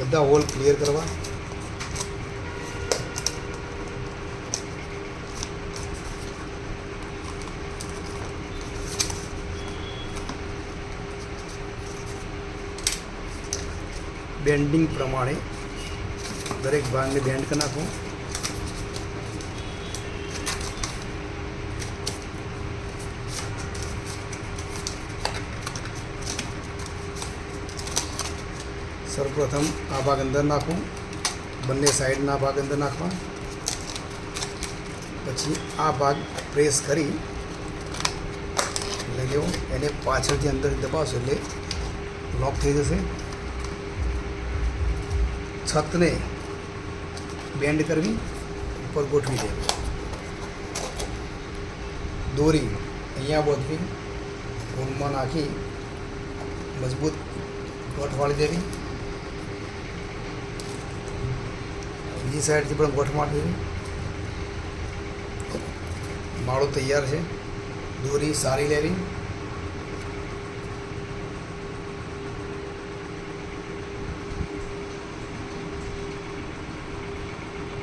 बदा whole clear करवा bending प्रमाण दरक भाग ने बेन्ड कर नाखो पर प्रथम आ भाग अंदर नाको बनने साइड ना भाग अंदर नाको પછી આ ભાગ પ્રેસ કરી લેવો એને પાછળથી અંદર દબાવશે એટલે લોક થઈ જશે છત ને બેન્ડ કરવી પર ગોઠવી દે દોરી અહીંયા બોધી ઓનમાં નાખી મજબૂત ગાંઠ વાળી દેવી બીજી સાઈડથી પણ ગોઠ આપી માળો તૈયાર છે દોરી સારી લેવી